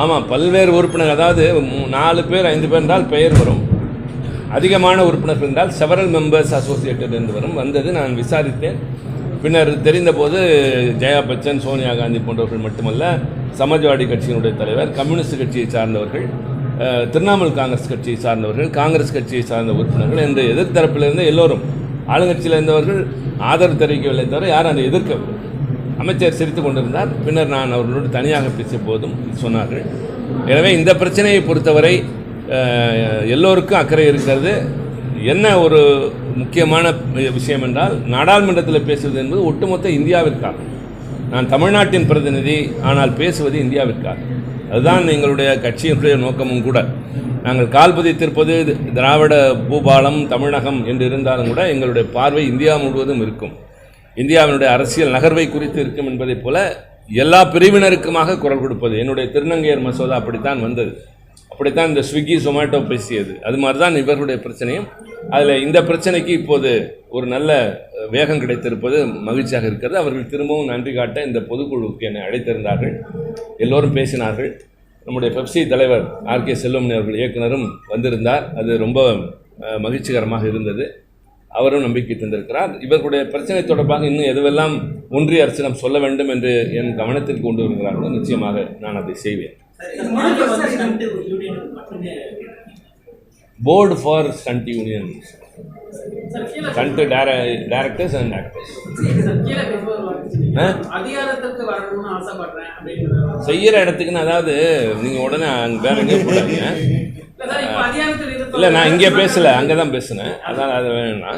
ஆமாம் பல்வேறு உறுப்பினர் அதாவது நாலு பேர் ஐந்து பேர் என்றால் பெயர் வரும். அதிகமான உறுப்பினர்கள் என்றால் செவரல் மெம்பர்ஸ் அசோசியேட்டட் என்று வரும். வந்தது நான் விசாரித்தேன். பின்னர் தெரிந்தபோது ஜெயா பச்சன் சோனியா காந்தி போன்றவர்கள் மட்டுமல்ல சமாஜ்வாடி கட்சியினுடைய தலைவர் கம்யூனிஸ்ட் கட்சியை சார்ந்தவர்கள் திரிணாமுல் காங்கிரஸ் கட்சியை சார்ந்தவர்கள் காங்கிரஸ் கட்சியை சார்ந்த உறுப்பினர்கள் என்று எதிர்த்தரப்பிலிருந்து எல்லோரும் ஆளுங்கட்சியில் இருந்தவர்கள் ஆதரவு தெரிவிக்கவில்லை தவிர யாரும் அதை எதிர்க்கவில்லை. அமைச்சர் சிரித்து கொண்டிருந்தார். பின்னர் நான் அவர்களோடு தனியாக பேசிய போதும் சொன்னார்கள். எனவே இந்த பிரச்சனையை பொறுத்தவரை எல்லோருக்கும் அக்கறை இருக்கிறது. என்ன ஒரு முக்கியமான விஷயம் என்றால் நாடாளுமன்றத்தில் பேசுவது என்பது ஒட்டுமொத்த இந்தியாவிற்காக. நான் தமிழ்நாட்டின் பிரதிநிதி ஆனால் பேசுவது இந்தியாவிற்காக. அதுதான் எங்களுடைய கட்சியினுடைய நோக்கமும் கூட. நாங்கள் கால் பதித்திருப்பது திராவிட பூபாலம் தமிழகம் என்று இருந்தாலும் கூட எங்களுடைய பார்வை இந்தியா முழுவதும் இருக்கும். இந்தியாவினுடைய அரசியல் நகர்வை குறித்து இருக்கும் என்பதைப் போல எல்லா பிரிவினருக்குமாக குரல் கொடுப்பது. என்னுடைய திருநங்கையர் மசோதா அப்படித்தான் வந்தது. அப்படித்தான் இந்த ஸ்விக்கி சொமேட்டோ பேசியது. அது மாதிரி தான் இவர்களுடைய பிரச்சனையும். அதில் இந்த பிரச்சனைக்கு இப்போது ஒரு நல்ல வேகம் கிடைத்திருப்பது மகிழ்ச்சியாக இருக்கிறது. அவர்கள் திரும்பவும் நன்றி காட்ட இந்த பொதுக்குழுவுக்கு என்னை அழைத்திருந்தார்கள். எல்லோரும் பேசினார்கள். நம்முடைய பெப்சி தலைவர் ஆர் கே செல்வமணி அவர்கள் இயக்குனரும் வந்திருந்தார். அது ரொம்ப மகிழ்ச்சிகரமாக இருந்தது. அவரும் நம்பிக்கை தந்திருக்கிறார். இவர்களுடைய பிரச்சனை தொடர்பாக இன்னும் எதுவெல்லாம் ஒன்றிய அரசிடம் சொல்ல வேண்டும் என்று என் கவனத்தில் கொண்டு வருகிறார்களோ நிச்சயமாக நான் அதை செய்வேன். Board for stunt union stunt directors and actors செய்கிற இடத்துக்குன்னு அதாவது நீங்கள் உடனே அங்கே வேற எங்கேயும் போடாதீங்க. இல்ல நான் இங்கே பேசலை அங்கே தான் பேசினேன். அதான் அது வேணும்னா.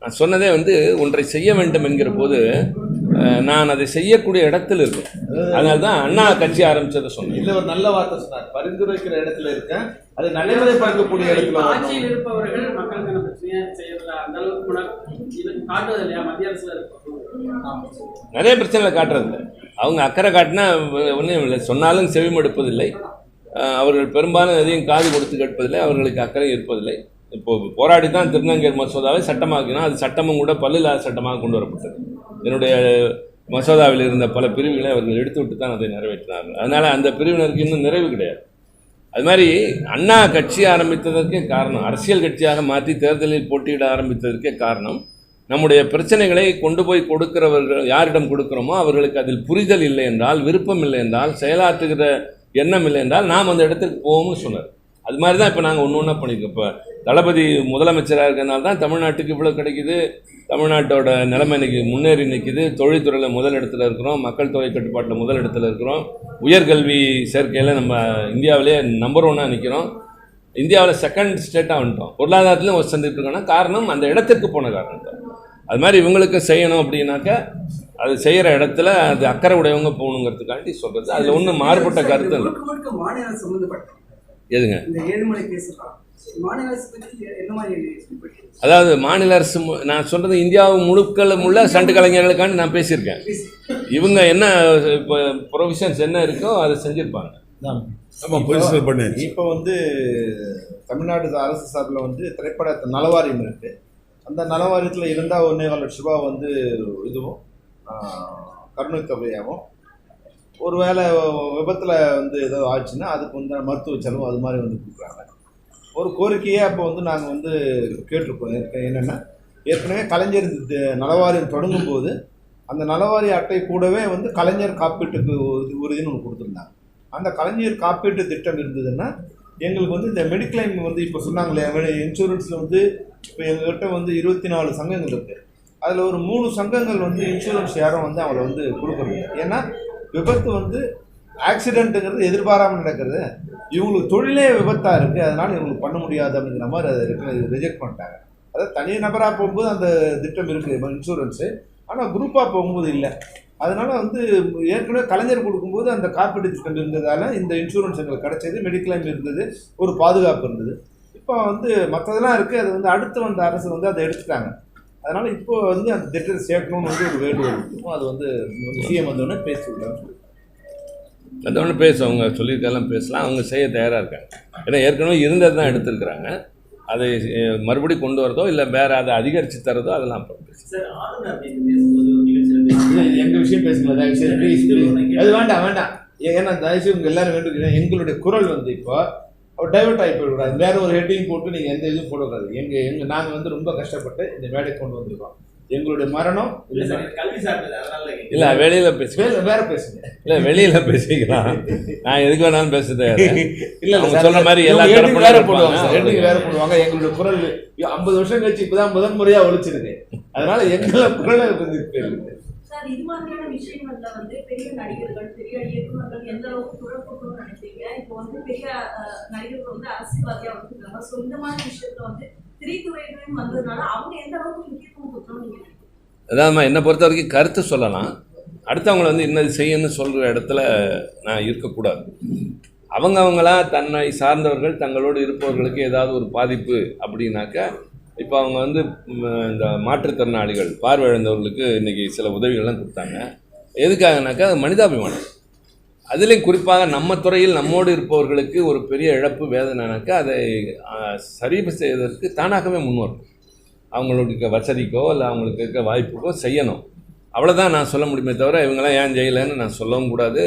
நான் சொன்னதே வந்து ஒன்றை செய்ய வேண்டும் என்கிற போது நான் அதை செய்யக்கூடிய இடத்தில் இருக்கேன். அதனால தான் அண்ணா கட்சி ஆரம்பிச்சதை சொன்னேன். இல்ல ஒரு நல்ல வார்த்தை சொன்னார். பரிந்துரைக்கிற இடத்துல இருக்கேன். அது நடைமுறைப்படுத்தக்கூடிய இடத்துல வரணும். ஆட்சியில் இருப்பவர்கள் மக்களுக்கான பிரச்சனையை அந்த அளவுக்கு காட்டுவது இல்லையா? மத்திய அரசுல நிறைய பிரச்சனைகளை காட்டுறதில்ல அவங்க அக்கறை காட்டினா ஒன்றும் இல்லை. சொன்னாலும் செவிமடுப்பதில்லை. அவர்கள் பெரும்பாலும் எதையும் காது கொடுத்து கேட்பதில்லை அவர்களுக்கு அக்கறை இருப்பதில்லை. இப்போ போராடி தான் திருநங்கர் மசோதாவை சட்டமாக்கினா அது சட்டமும் கூட பல்லில்லாத சட்டமாக கொண்டு வரப்பட்டது. என்னுடைய மசோதாவில் இருந்த பல பிரிவுகளை அவர்கள் எடுத்துவிட்டு தான் அதை நிறைவேற்றினார்கள். அதனால் அந்த பிரிவினருக்கு இன்னும் நிறைவு கிடையாது. அது மாதிரி அண்ணா கட்சி ஆரம்பித்ததற்கே காரணம் அரசியல் கட்சியாக மாற்றி தேர்தலில் போட்டியிட ஆரம்பித்ததற்கே காரணம் நம்முடைய பிரச்சனைகளை கொண்டு போய் கொடுக்கிறவர்கள் யாரிடம் கொடுக்கிறோமோ அவர்களுக்கு அதில் புரிதல் இல்லை என்றால் விருப்பம் இல்லை என்றால் செயலாற்றுகிற எண்ணம் இல்லை என்றால் நாம் அந்த இடத்துக்கு போவோம்னு சொன்னார். அது மாதிரி தான் இப்போ நாங்கள் ஒன்று ஒன்றா பண்ணியிருக்கோம் இப்போ தளபதி முதலமைச்சராக இருக்கிறனால தான் தமிழ்நாட்டுக்கு இவ்வளோ கிடைக்குது. தமிழ்நாட்டோட நிலைமை இன்னைக்கு முன்னேறி நிற்கிது தொழில்துறையில் முதல் இடத்துல இருக்கிறோம். மக்கள் தொகை கட்டுப்பாட்டில் முதல் இடத்துல இருக்கிறோம். உயர்கல்வி சேர்க்கையில் நம்ம இந்தியாவிலேயே நம்பர் ஒன்னாக நிற்கிறோம் இந்தியாவில் செகண்ட் ஸ்டேட்டாக வந்துட்டோம். பொருளாதாரத்துலையும் ஒரு சந்திட்டு இருக்கோம்னா காரணம் அந்த இடத்திற்கு போன காரணம் தான் அது மாதிரி இவங்களுக்கு செய்யணும் அப்படின்னாக்க அது செய்கிற இடத்துல அது அக்கறை உடையவங்க போகணுங்கிறதுக்காண்டி சொல்கிறது அதில் ஒன்றும் மாறுபட்ட கருத்து இல்லை. எதுங்க? அதாவது மாநில அரசு மு- நான் சொல்றது இந்தியாவு முழுக்களும் உள்ள சண்டு கலைஞர்களுக்காண்டி நான் பேசியிருக்கேன். இவங்க என்ன இப்போ ப்ரொவிஷன்ஸ் என்ன இருக்கோ அதை செஞ்சிருப்பாங்க. இப்போ வந்து தமிழ்நாடு அரசு சார்பில் வந்து திரைப்பட நலவாரியம் இருக்கு. அந்த நலவாரியத்தில் இருந்தால் ஒன்றே கால் லட்ச ரூபா வந்து இதுவும் கருணை தொகையாகவும் ஒரு வேளை விபத்தில் வந்து ஏதோ ஆச்சுன்னா அதுக்கு வந்து மருத்துவ செலவு அது மாதிரி வந்து கொடுக்குறாங்க. ஒரு கோரிக்கையே அப்போ வந்து நாங்கள் வந்து கேட்டிருக்கோம். என்னென்னா ஏற்கனவே கலைஞர் நலவாரியம் தொடங்கும் போது அந்த நலவாரிய அட்டை கூடவே வந்து கலைஞர் காப்பீட்டுக்கு உறுதின்னு ஒன்று கொடுத்துருந்தாங்க. அந்த கலைஞர் காப்பீட்டு திட்டம் இருந்ததுன்னா எங்களுக்கு வந்து இந்த மெடிக்ளைம் வந்து இப்போ சொன்னாங்களே இன்சூரன்ஸில் வந்து இப்போ எங்ககிட்ட வந்து இருபத்தி நாலு சங்கங்கள் இருக்குது அதில் ஒரு மூணு சங்கங்கள் வந்து இன்சூரன்ஸ் யாரும் வந்து அவங்கள வந்து கொடுக்குறது ஏன்னா விபத்து வந்து ஆக்சிடென்ட்டுங்கிறது எதிர்பாராமல் நடக்கிறது. இவங்களுக்கு தொழிலே விபத்தாக இருக்குது அதனால் இவங்களுக்கு பண்ண முடியாது அப்படிங்கிற மாதிரி அதை ரிஜெக்ட் பண்ணிட்டாங்க. அதாவது தனி நபராக போகும்போது அந்த திட்டம் இருக்குது இன்சூரன்ஸு ஆனால் குரூப்பாக போகும்போது இல்லை. அதனால் வந்து ஏற்கனவே கலைஞர் கொடுக்கும்போது அந்த காப்பீடு திட்டம் இருந்ததால் இந்த இன்சூரன்ஸ் எங்களுக்கு கிடச்சது. மெடிக்ளைம் இருந்தது. ஒரு பாதுகாப்பு இருந்தது. இப்போ வந்து மற்றதெல்லாம் இருக்குது அது வந்து அடுத்து வந்த அரசு வந்து அதை எடுத்துட்டாங்க. அதனால இப்போ வந்து அந்த திட்டத்தை சேர்க்கணும்னு வந்து ஒரு வேண்டுகோள் இருக்கும். அது வந்து சிஎம் வந்தோடனே பேசி அது ஒன்று பேசும் அவங்க சொல்லியிருக்கெல்லாம் பேசலாம். அவங்க செய்ய தயாராக இருக்காங்க. ஏன்னா ஏற்கனவே இருந்தது தான் எடுத்திருக்கிறாங்க. அதை மறுபடியும் கொண்டு வரதோ இல்லை வேற அதை அதிகரித்து தரதோ அதெல்லாம் அப்புறம் பேசலாம் சார் ஆளுநர் அப்படின்னு பேசும்போது ஒரு நிகழ்ச்சியில் பேசும்போது எங்க விஷயம் பேசுங்களா தயவு செய்து ப்ளீஸ் ப்ளீஸ் அது வேண்டாம் வேண்டாம். ஏன்னா தயவுசெய்து உங்க எல்லாரும் வேண்டுகிறேன் எங்களுடைய குரல் வந்து இப்போ டைவர்ட் ஆகி போயிடக்கூடாது வேற ஒரு ஹெட்டிங் போட்டு நீங்க எந்த இதுவும் போடக்கூடாது. எங்க எங்க நாங்க வந்து ரொம்ப கஷ்டப்பட்டு இந்த மேடை கொண்டு வந்திருக்கோம். எங்களுடைய மரணம் இல்ல வெளியில பேசிக்கலாம் வேற வேற பேசுங்க. இல்ல வெளியில பேசிக்கலாம். நான் எதுக்கு வேணாலும் பேசுறது. இல்ல அவங்க சொல்ற மாதிரி எல்லா தரப்புல வேற. போடுவாங்க வேற போடுவாங்க. எங்களுடைய குரல் ஐம்பது வருஷம் கழிச்சு இப்பதான் முதன் முறையா ஒழிச்சிருக்கு. அதனால எங்களை குரலை சார் இது மாதிரியான விஷயங்கள்ல வந்து பெரிய நடிகர்கள் பெரிய இயக்குநர்கள் எந்த அளவுக்கு குழப்பணும்னு நினைக்கிறீங்க இப்போ வந்து பெரிய நடிகர்கள் வந்து அரசியல்வாதியா வந்துருக்காங்க. ஸோ இந்த மாதிரி விஷயத்துல வந்து திரைத்துறையிலும் வந்ததுனால அவங்க எந்த அளவுக்கு முக்கியத்துவம் கொடுத்தோம்னு நீங்க நினைக்கிறீங்க? என்னை பொறுத்த வரைக்கும் கருத்து சொல்லலாம். அடுத்தவங்களை வந்து இன்னது செய்யணும்னு சொல்கிற இடத்துல நான் இருக்கக்கூடாது. அவங்க அவங்களா தன்னை சார்ந்தவர்கள் தங்களோடு இருப்பவர்களுக்கு ஏதாவது ஒரு பாதிப்பு அப்படின்னாக்கா இப்போ அவங்க வந்து இந்த மாற்றுத்திறனாளிகள் பார்வையிழந்தவர்களுக்கு இன்றைக்கி சில உதவிகள்லாம் கொடுத்தாங்க. எதுக்காகனாக்கா அது மனிதாபிமானம். அதுலேயும் குறிப்பாக நம்ம துறையில் நம்மோடு இருப்பவர்களுக்கு ஒரு பெரிய இழப்பு வேதனைனாக்கா அதை சரி செய்வதற்கு தானாகவே முன்வரும் அவங்களுக்கு வசதிக்கோ இல்லை அவங்களுக்கு இருக்க வாய்ப்புக்கோ செய்யணும். அவ்வளோதான் நான் சொல்ல முடியுமே தவிர இவங்கெல்லாம் ஏன் செய்யலைன்னு நான் சொல்லவும் கூடாது.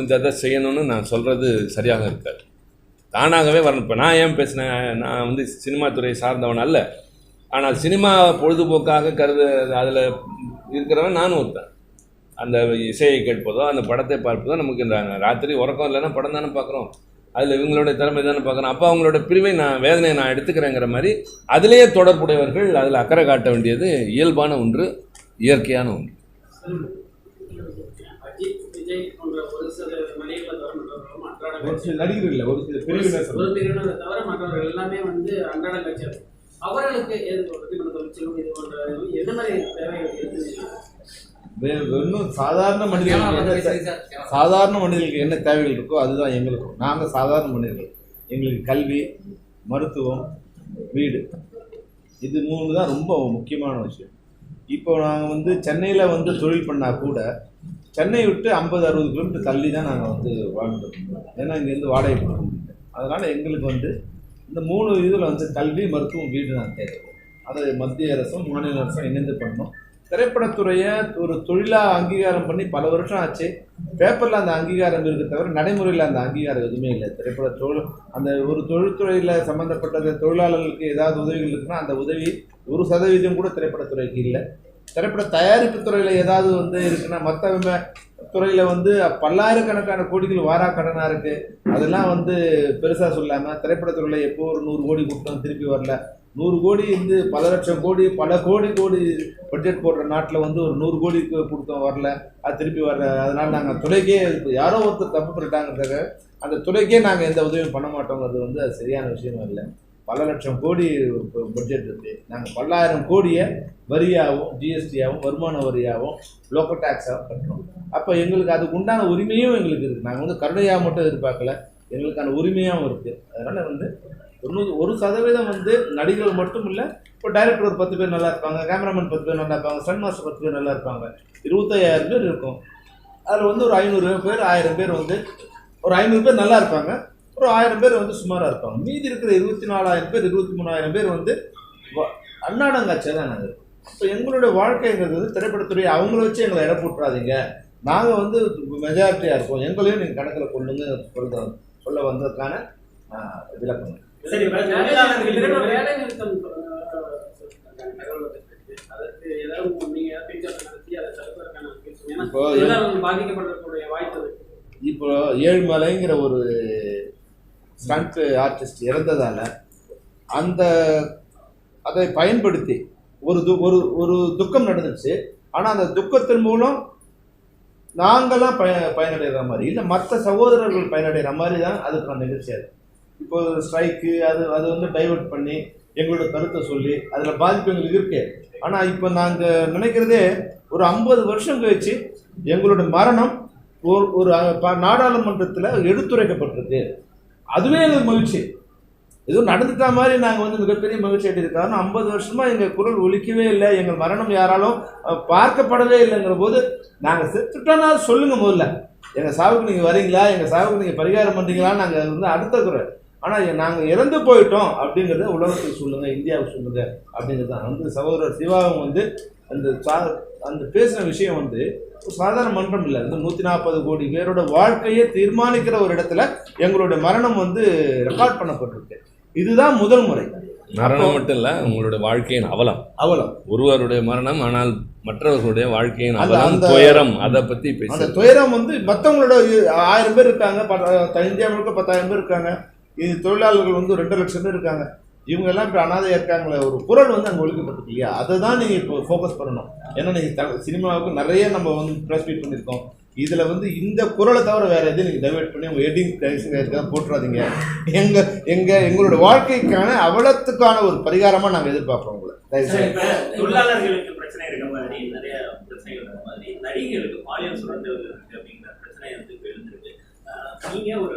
இந்த அதை செய்யணும்னு நான் சொல்கிறது சரியாக இருக்காது. தானாகவே வரணும். இப்போ நான் ஏன் பேசினேன்? நான் வந்து சினிமா துறையை சார்ந்தவன் அல்ல. ஆனால் சினிமா பொழுதுபோக்காக கருது அதில் இருக்கிறவன் நானும் ஒருத்தன். அந்த இசையை கேட்பதோ அந்த படத்தை பார்ப்பதோ நமக்கு இந்த ராத்திரி உறக்கம் இல்லைன்னா படம் தானே பார்க்குறோம். அதில் இவங்களோட திறமை தானே பார்க்குறோம். அப்போ அவங்களோட பிரிவை நான் வேதனையை நான் எடுத்துக்கிறேங்கிற மாதிரி அதிலேயே தொடர்புடையவர்கள் அதில் அக்கறை காட்ட வேண்டியது இயல்பான ஒன்று இயற்கையான ஒன்று. ஒரு சில நடிகர்கள் இல்லை ஒரு சில பிரிவினர் ஒரு பிரிவினரை தவிர மற்றவர்கள் எல்லாமே வந்து அன்றாட காட்சியர். அவர்களுக்கு எது சொல்றது நம்ம தொழிற்சங்கம் இது போன்ற என்ன மாதிரி தேவைகள் இன்னும் சாதாரண மனிதர்களுக்கு சாதாரண மனிதர்களுக்கு என்ன தேவைகள் இருக்கோ அதுதான் எங்களுக்கும் நாங்கள் சாதாரண மனிதர்கள். எங்களுக்கு கல்வி மருத்துவம் வீடு. இது மூணு தான் ரொம்ப முக்கியமான விஷயம். இப்போ நாங்கள் வந்து சென்னையில் வந்து தொழில் பண்ணால் கூட சென்னை விட்டு ஐம்பது அறுபது கிலோமீட்டர் தள்ளி தான் நாங்கள் வந்து வாழ்ந்துருக்கோம். ஏன்னா இங்கேருந்து வாடகை கொடுக்க முடியல. அதனால் எங்களுக்கு வந்து இந்த மூணு இதில் வந்து கல்வி மருத்துவம் வீடு நான் தேவை. அதை மத்திய அரசும் மாநில அரசும் இணைந்து பண்ணோம். திரைப்படத்துறையை ஒரு தொழிலாக அங்கீகாரம் பண்ணி பல வருஷம் ஆச்சு. பேப்பரில் அந்த அங்கீகாரம் இருக்க தவிர நடைமுறையில் அந்த அங்கீகாரம் எதுவுமே இல்லை. திரைப்பட தொழில் அந்த ஒரு தொழில்துறையில் சம்மந்தப்பட்ட தொழிலாளர்களுக்கு ஏதாவது உதவிகள் இருக்குன்னா அந்த உதவி ஒரு சதவீதம் கூட திரைப்படத்துறைக்கு இல்லை. திரைப்பட தயாரிப்பு துறையில் ஏதாவது வந்து இருக்குன்னா மற்ற துறையில் வந்து பல்லாயிரக்கணக்கான கோடிகள் வாரா கடனாக இருக்குது அதெல்லாம் வந்து பெருசாக சொல்லாமல் திரைப்படத்துறையில் எப்போ ஒரு நூறு கோடி கொடுத்தோம் திருப்பி வரல. நூறு கோடி வந்து பல லட்சம் கோடி பல கோடி கோடி பட்ஜெட் போடுற நாட்டில் வந்து ஒரு நூறு கோடி கொடுத்தோம் வரல. அது திருப்பி வரல. அதனால் நாங்கள் துறைக்கே இப்போ யாரோ ஒருத்தர் தப்பு பண்ணிட்டாங்கிறத அந்த துறைக்கே நாங்கள் எந்த உதவியும் பண்ண மாட்டோங்கிறது வந்து அது சரியான விஷயமா இல்லை. பல லட்சம் கோடி பட்ஜெட் இருக்குது நாங்கள் பல்லாயிரம் கோடியை வரியாகவும் ஜிஎஸ்டியாகவும் வருமான வரியாகவும் லோக்கல் டேக்ஸாகவும் கட்டுறோம் அப்போ எங்களுக்கு அதுக்கு உண்டான உரிமையும் எங்களுக்கு இருக்குது நாங்கள் வந்து கருணையாக மட்டும் எதிர்பார்க்கல. எங்களுக்கான உரிமையாகவும் இருக்குது அதனால் வந்து ஒரு ஒரு சதவீதம் வந்து நடிகர்கள் மட்டும் இல்லை இப்போ டைரக்டர் ஒரு பத்து பேர் நல்லா இருப்பாங்க கேமராமேன் பத்து பேர் நல்லா இருப்பாங்க சன் மாஸ்டர் பத்து பேர் நல்லா இருப்பாங்க. இருபத்தையாயிரம் பேர் இருக்கும். அதில் வந்து ஒரு ஐநூறு பேர் ஆயிரம் பேர் வந்து ஒரு ஐநூறு பேர் நல்லா இருப்பாங்க. ஒரு ஆயிரம் பேர் வந்து சுமாராக இருப்பாங்க. மீதி இருக்கிற இருபத்தி நாலாயிரம் பேர் இருபத்தி மூணாயிரம் பேர் வந்து வ- அன்னாடங்காட்சியாக தான் நாங்கள் இப்போ எங்களுடைய வாழ்க்கைங்கிறது வந்து திரைப்படத்துறை அவங்கள வச்சு எங்களை இட போட்டுறாதீங்க நாங்கள் வந்து மெஜாரிட்டியாக இருக்கோம். எங்களையும் நீங்கள் கணக்கில் கொள்ளுங்க சொல்ல சொல்ல வந்ததுக்கான விளக்கம். சரி இப்போ ஏழுமலைங்கிற ஒரு ஸ்டண்ட் ஆர்டிஸ்ட் இறந்ததால் அந்த அதை பயன்படுத்தி ஒரு து ஒரு ஒரு துக்கம் நடந்துச்சு ஆனால் அந்த துக்கத்தின் மூலம் நாங்களாம் பய பயனடைகிற மாதிரி இல்லை மற்ற சகோதரர்கள் பயனடைகிற மாதிரி தான் அதுக்கு நிகழ்ச்சி அது. இப்போ ஸ்ட்ரைக்கு அது அது வந்து டைவெர்ட் பண்ணி எங்களோட கருத்தை சொல்லி அதில் பாதிப்பு எங்களுக்கு இருக்கு. ஆனால் இப்போ நாங்கள் நினைக்கிறதே ஒரு ஐம்பது வருஷம் கழிச்சு எங்களோட மரணம் ஒரு ஒரு ப- நாடாளுமன்றத்தில் எடுத்துரைக்கப்பட்டிருக்கு. அதுவே எங்களுக்கு மகிழ்ச்சி. ஏதோ நடந்துட்டா மாதிரி நாங்கள் வந்து மிகப்பெரிய மகிழ்ச்சி அடைந்திருக்காரு ஐம்பது வருஷமாக எங்கள் குரல் ஒழிக்கவே இல்லை எங்கள் மரணம் யாராலும் பார்க்கப்படவே இல்லைங்கிற போது நாங்கள் செத்துட்டோன்னா சொல்லுங்க முதல்ல. எங்கள் சாவுக்கு நீங்கள் வரீங்களா? எங்கள் சாவுக்கு நீங்கள் பரிகாரம் பண்ணுறீங்களான்னு நாங்கள் வந்து அடுத்த குரல் ஆனால் நாங்கள் இறந்து போயிட்டோம் அப்படிங்கிறத உலகத்துக்கு சொல்லுங்கள் இந்தியாவுக்கு சொல்லுங்கள் அப்படிங்கிறது தான் வந்து சகோதரர் சிவாவும் வந்து அந்த சா அந்த பேசின விஷயம் வந்து சாதாரண மன்றம் இல்லை. வந்து நூற்றி நாற்பது கோடி பேரோட வாழ்க்கையை தீர்மானிக்கிற ஒரு இடத்துல எங்களுடைய மரணம் வந்து ரெக்கார்ட் பண்ணப்பட்டிருக்கு. இதுதான் முதல் முறை. மரணம் மட்டும் இல்ல உங்களுடைய வாழ்க்கையின் அவலம். அவலம். ஒருவருடைய மரணம் ஆனால் மற்றவர்களுடைய வாழ்க்கையின் அந்த- அவலம் அந்த- துயரம் அதை பத்தி அந்த பேச துயரம் வந்து மற்றவங்களோட ஆயிரம் பேர் இருக்காங்க இந்தியா முழுக்க பத்தாயிரம் பேர் இருக்காங்க. இது தொழிலாளர்கள் வந்து ரெண்டு லட்சம் பேர் இருக்காங்க. இவங்க எல்லாம் இப்போ அனாதையா இருக்காங்களே ஒரு குரல் வந்து அங்கே ஒழிக்கப்பட்டிருக்கு இல்லையா? அதை தான் நீங்கள் இப்போ ஃபோக்கஸ் பண்ணணும். ஏன்னா நீங்கள் சினிமாவுக்கு நிறைய நம்ம வந்து ப்ரெஸ் மீட் பண்ணியிருக்கோம் இதில் வந்து இந்த குரலை தவிர வேற எதையும் நீங்கள் டைவெர்ட் பண்ணி உங்கள் எடிங் இருக்க போட்டுறாதீங்க. எங்க எங்க எங்களோட வாழ்க்கைக்கான அவலத்துக்கான ஒரு பரிகாரமாக நாங்கள் எதிர்பார்ப்போம் உங்களை. தொழிலாளர்களுக்கு பிரச்சனை இருக்க மாதிரி நிறைய பிரச்சனைகள் இருக்க மாதிரி நடிகர்களுக்கு பாலியல் சுரண்டல் இருக்கு அப்படிங்கிற பிரச்சனை வந்து எழுந்திருக்கு.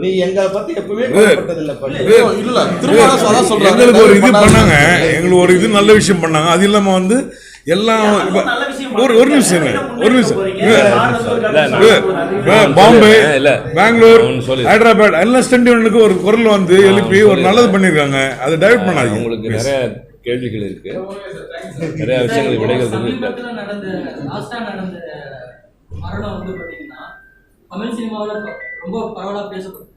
நீ எங்களை எப்பவுமே இல்ல அதான் சொல்றாங்க. எங்களுக்கு ஒரு இது பண்ணாங்க. எங்களுக்கு ஒரு இது நல்ல விஷயம் பண்ணாங்க. அது இல்லாம வந்து எல்லாம் ஒரு ஒரு நிமிஷம். ஒரு நிமிஷம். பாம்பே இல்ல பெங்களூர். ஹைதராபாத் எல்லா ஸ்டெண்டிவனுக்கு ஒரு குரல் வந்து எழுப்பி ஒரு நல்லது பண்ணிருக்காங்க. அதை டைவர்ட் உங்களுக்கு பண்ணாதீங்க நிறைய கேள்விகள் இருக்கு. நிறைய விஷயங்கள் விடைகள் இருக்கு தமிழ் சினிமாவில் ரொம்ப பரவலாக பேசப்படுது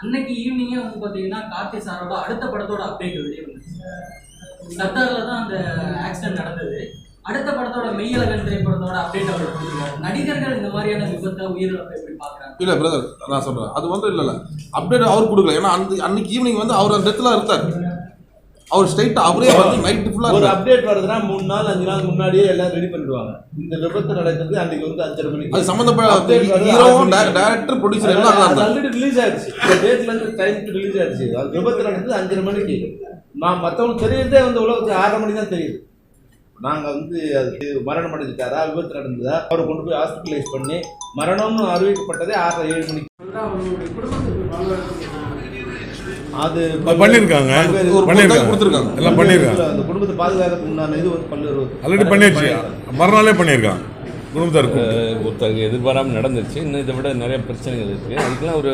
அன்னைக்கு ஈவினிங்கே வந்து பார்த்தீங்கன்னா கார்த்தி சாரோட அடுத்த படத்தோட அப்டேட் வெளியே வந்துச்சு. சத்தார்ல தான் அந்த ஆக்சிடென்ட் நடந்தது. அடுத்த படத்தோட மெய்யழகன் திரைப்படத்தோட அப்டேட் அவர் கொடுத்துருக்காரு. நடிகர்கள் இந்த மாதிரியான விபத்தை உயிரிழப்பை எப்படி பார்க்குறாங்க? இல்ல பிரதர் நான் சொல்றேன். அது வந்து இல்ல இல்ல அப்டேட் அவர் கொடுக்கல. ஏன்னா அந்த அன்னைக்கு ஈவினிங் வந்து அவர் அந்த இடத்துல இருந்தார். அவர் ஸ்ட்ரைட் அவரே வந்து நைட் ஃபுல்லா ஒரு அப்டேட் வருதுன்னா மூணு நாள் அஞ்சு நாள் முன்னாடியே எல்லாம் ரெடி பண்ணிடுவாங்க. இந்த விபத்து நடக்கிறது அன்னைக்கு வந்து அஞ்சரை மணிக்கு. அது சம்பந்தப்பட்ட ஹீரோவும். டைரக்டர் ப்ரொடியூசர் எல்லாம் அது ஆல்ரெடி ரிலீஸ் ஆயிடுச்சு. இந்த டேட்ல இருந்து டைம் ரிலீஸ் ஆயிடுச்சு. அது விபத்து நடந்தது அஞ்சரை மணிக்கு. நான் மற்றவங்களுக்கு தெரியறதே வந்து உலகத்துக்கு ஆறரை மணி தான் தெரியுது. நாங்க வந்து அது மரணம் அடைஞ்சிட்டாரா விபத்து நடந்ததா அவரை கொண்டு போய் ஹாஸ்பிட்டலைஸ் பண்ணி மரணம்னு அறிவிக்கப்பட்டதே ஆறரை ஏழு மணிக்கு. அது பண்ணிருக்காங்க பண்ணிருக்காங்க கொடுத்திருக்காங்க. எல்லாம் பண்ணிருக்காங்க அந்த குடும்பத்தை பாதுகாக்கிறதுக்கு உண்டான இது வந்து பல்வேறு ஆல்ரெடி பண்ணியாச்சு. மறுநாளே ஒருத்தருக்கு எதிர்பாராமல் நடந்துருச்சு. இன்னும் இதை விட நிறைய பிரச்சனைகள் இருக்குது அதுக்கெல்லாம் ஒரு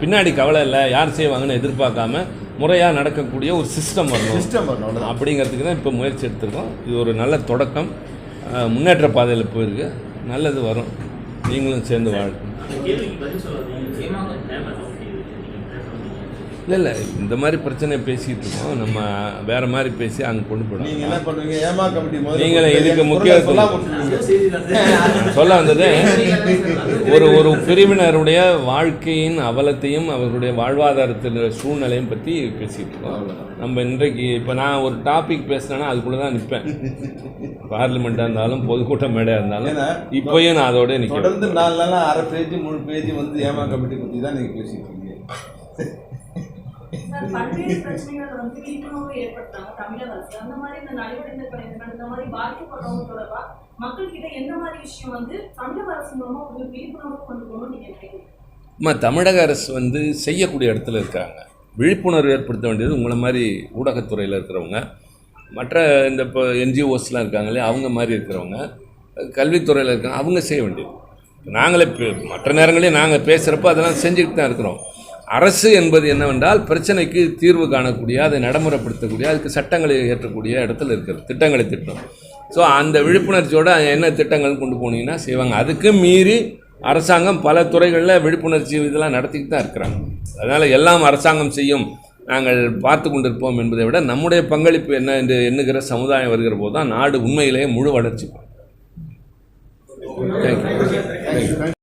பின்னாடி கவலை இல்லை. யார் செய்வாங்கன்னு எதிர்பார்க்காம முறையாக நடக்கக்கூடிய ஒரு சிஸ்டம் வரணும். சிஸ்டம் வரணும். அப்படிங்கிறதுக்கு தான் இப்போ முயற்சி எடுத்திருக்கோம். இது ஒரு நல்ல தொடக்கம். முன்னேற்ற பாதையில் போயிருக்கு. நல்லது வரும். நீங்களும் சேர்ந்து வாழ் இல்லை இல்லை. இந்த மாதிரி பிரச்சனையை பேசிகிட்டு இருக்கோம். நம்ம வேற மாதிரி பேசி அங்கே கொண்டு நீங்க போயிடலாம் என்ன பண்ணுவீங்க? ஏமா கமிட்டி நீங்களே இதுக்கு முக்கியத்துவம் சொல்ல வந்தது ஒரு ஒரு பிரிவினருடைய வாழ்க்கையின் அவலத்தையும் அவர்களுடைய வாழ்வாதாரத்தின் சூழ்நிலையும் பற்றி பேசிட்டு இருக்கோம். நம்ம இன்றைக்கு இப்போ நான் ஒரு டாபிக் பேசுனேன்னா அதுக்குள்ளே தான் நிற்பேன் பார்லிமெண்ட்டாக இருந்தாலும் பொதுக்கூட்ட மேடையாக இருந்தாலும் இப்போயும் நான் அதோட நிற்கிறேன் தொடர்ந்து நாலு நாளா அரை பேஜ் மூணு பேஜ் வந்து ஏமா கமிட்டி பத்தி தான் நீங்க பேசிட்டு இருக்கீங்க. சார், பல்வேறு பிரச்சனைகள் வந்து விழிப்புணர்வு தமிழக அரசு அந்த மாதிரி இந்த நலிவடைந்த இந்த மாதிரி பாதிக்கப்படுறவங்க தொடர்பா எந்த மாதிரி விஷயம் வந்து தமிழக அரசு மூலமா ஒரு விழிப்புணர்வு கொண்டு போகணும்னு நீங்க நினைக்கிறீங்க? தமிழக அரசு வந்து செய்யக்கூடிய இடத்துல இருக்காங்க. விழிப்புணர்வு ஏற்படுத்த வேண்டியது உங்களை மாதிரி ஊடகத்துறையில் இருக்கிறவங்க மற்ற இந்த இப்போ என்ஜிஓஸ்லாம் இருக்காங்களே அவங்க மாதிரி இருக்கிறவங்க கல்வித்துறையில் இருக்காங்க அவங்க செய்ய வேண்டியது. நாங்களே மற்ற நேரங்களே நாங்கள் பேசுகிறப்ப அதெல்லாம் செஞ்சுக்கிட்டு தான் இருக்கிறோம். அரசு என்பது என்னவென்றால் பிரச்சனைக்கு தீர்வு காணக்கூடிய அதை நடைமுறைப்படுத்தக்கூடிய அதுக்கு சட்டங்களை ஏற்றக்கூடிய இடத்துல இருக்கிறது திட்டங்களை திட்டம். ஸோ அந்த விழிப்புணர்ச்சியோடு என்ன திட்டங்கள் கொண்டு போனீங்கன்னா செய்வாங்க. அதுக்கு மீறி அரசாங்கம் பல துறைகளில் விழிப்புணர்ச்சி இதெல்லாம் நடத்திக்கிட்டு தான் இருக்கிறாங்க. அதனால் எல்லாம் அரசாங்கம் செய்யும் நாங்கள் பார்த்து கொண்டிருப்போம் என்பதை விட நம்முடைய பங்களிப்பு என்ன என்று எண்ணுகிற சமுதாயம் வருகிற போது தான் நாடு உண்மையிலேயே முழு வளர்ச்சி. தேங்க்யூ